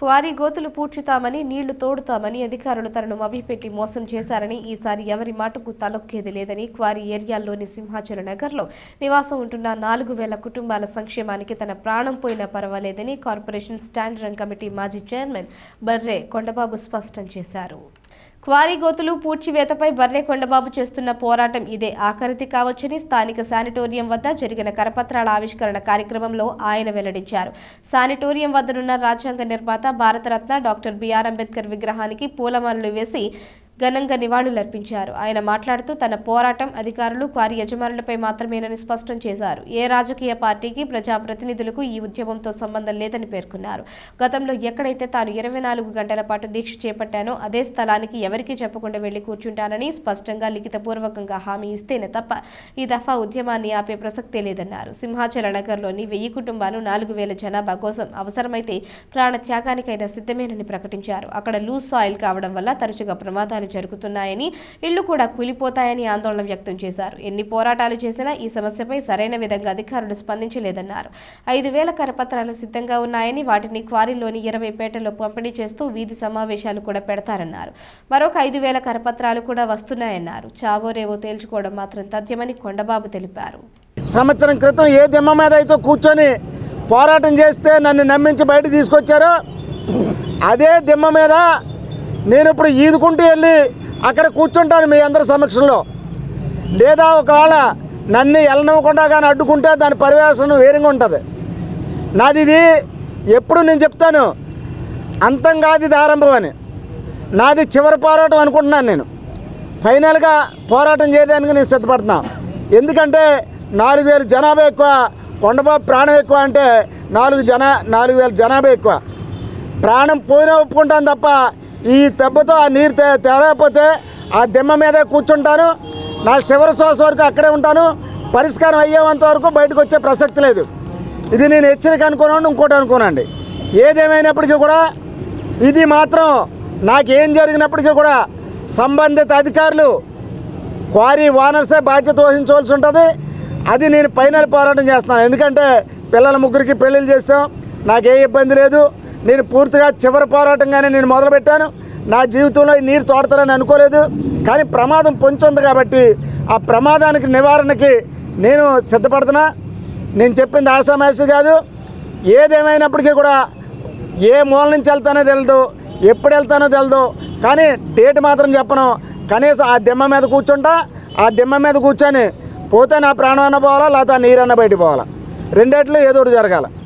Quarry గోతులు పూడ్చుతామని నీళ్ళు తోడుతామని అధికారులు తనను మభ్యపెట్టి మోసం చేశారని ఈసారి ఎవరి మాటకు తలొక్కేది లేదని క్వారీ ఏరియాల్లోని సింహాచల నగర్లో నివాసం ఉంటున్న నాలుగు వేల కుటుంబాల సంక్షేమానికి తన ప్రాణం పోయినా పర్వాలేదని కార్పొరేషన్ స్టాండర్డ్ కమిటీ మాజీ చైర్మన్ బర్రే కొండబాబు స్పష్టం చేశారు. క్వారీ గోతులు పూడ్చివేతపై బర్రె కొండబాబు చేస్తున్న పోరాటం ఇదే ఆఖరితి కావచ్చని స్థానిక శానిటోరియం వద్ద జరిగిన కరపత్రాల ఆవిష్కరణ కార్యక్రమంలో ఆయన వెల్లడించారు. శానిటోరియం వద్దనున్న రాజ్యాంగ నిర్మాత భారతరత్న డాక్టర్ బిఆర్ అంబేద్కర్ విగ్రహానికి పూలమాలలు వేసి ఘనంగా నివాళులర్పించారు. ఆయన మాట్లాడుతూ తన పోరాటం అధికారులు క్వారీ యజమానులపై మాత్రమేనని స్పష్టం చేశారు. ఏ రాజకీయ పార్టీకి ప్రజాప్రతినిధులకు ఈ ఉద్యమంతో సంబంధం లేదని పేర్కొన్నారు. గతంలో ఎక్కడైతే తాను ఇరవై నాలుగు గంటల పాటు దీక్ష చేపట్టానో అదే స్థలానికి ఎవరికీ చెప్పకుండా వెళ్ళి కూర్చుంటానని స్పష్టంగా లిఖితపూర్వకంగా హామీ ఇస్తేనే తప్ప ఈ దఫా ఉద్యమాన్ని ఆపే ప్రసక్తే లేదన్నారు. సింహాచల నగర్లోని వెయ్యి కుటుంబాలు నాలుగు వేల జనాభా కోసం అవసరమైతే ప్రాణ త్యాగానికైనా సిద్ధమేనని ప్రకటించారు. అక్కడ లూజ్ సాయిల్ కావడం వల్ల తరచుగా ప్రమాదాలు జరుగుతున్నాయని ఇళ్ళు కూడా కూలిపోతాయని ఆందోళన వ్యక్తం చేశారు. ఎన్ని పోరాటాలు చేసినా ఈ సమస్యపై సరైన విధంగా అధికారులు స్పందించలేదన్నారు. ఐదు వేల కరపత్రాలు సిద్ధంగా ఉన్నాయని వాటిని క్వారీలోని ఇరవై పేటల్లో పంపిణీ చేస్తూ వీధి సమావేశాలు కూడా పెడతారన్నారు. మరొక ఐదు వేల కరపత్రాలు కూడా వస్తున్నాయన్నారు. చావోరేవో తేల్చుకోవడం మాత్రం తథ్యమని కొండబాబు తెలిపారు. సంవత్సరం క్రితం ఏ దిమ్మ మీద అయితే కూర్చొని పోరాటం చేస్తే నన్ను నమ్మించి బయట తీసుకొచ్చారో అదే దిమ్మ మీద నేను ఇప్పుడు ఈదుకుంటూ వెళ్ళి అక్కడ కూర్చుంటాను మీ అందరి సమక్షంలో. లేదా ఒకవేళ నన్ను వెళ్ళనివ్వకుండా కానీ అడ్డుకుంటే దాని పరివేశం వేరుగా ఉంటుంది. నాది ఇది ఎప్పుడు నేను చెప్తాను అంతం కాదు ఇది ఆరంభం అని. నాది చివరి పోరాటం అనుకుంటున్నాను నేను. ఫైనల్గా పోరాటం చేయడానికి నేను సిద్ధపడుతున్నా. ఎందుకంటే నాలుగు వేలు జనాభా ఎక్కువ కొండబాబు ప్రాణం ఎక్కువ అంటే నాలుగు జనా నాలుగు వేల జనాభా ఎక్కువ. ప్రాణం పోయినా ఒప్పుకుంటాను తప్ప ఈ దెబ్బతో ఆ నీరు తే తేవలేకపోతే ఆ దిమ్మ మీదే కూర్చుంటాను. నా చివరి శ్వాస వరకు అక్కడే ఉంటాను. పరిష్కారం అయ్యేంత వరకు బయటకు వచ్చే ప్రసక్తి లేదు. ఇది నేను హెచ్చరిక అనుకున్నాను ఇంకోటి అనుకోనండి. ఏదేమైనప్పటికీ కూడా ఇది మాత్రం నాకేం జరిగినప్పటికీ కూడా సంబంధిత అధికారులు క్వారీ ఓనర్సే బాధ్యత వహించవలసి ఉంటుంది. అది నేను పైన పోరాటం చేస్తున్నాను. ఎందుకంటే పిల్లల ముగ్గురికి పెళ్ళిళ్ళు చేస్తాం. నాకే ఇబ్బంది లేదు. నేను పూర్తిగా చివరి పోరాటంగానే నేను మొదలుపెట్టాను. నా జీవితంలో ఈ నీరు తోడతారని అనుకోలేదు. కానీ ప్రమాదం పొంచుంది కాబట్టి ఆ ప్రమాదానికి నివారణకి నేను సిద్ధపడుతున్నా. నేను చెప్పింది ఆశామాషి కాదు. ఏదేమైనప్పటికీ కూడా ఏ మూల నుంచి వెళ్తానో తెలియదు ఎప్పుడు వెళ్తానో తెలియదు కానీ డేట్ మాత్రం చెప్పను. కనీసం ఆ దిమ్మ మీద కూర్చుంటా. ఆ దిమ్మ మీద కూర్చొని పోతే నా ప్రాణం అన్న పోవాలా లేకపోతే నీరన్న బయటికి పోవాలా. రెండేట్లు ఏదో ఒకటి జరగాల.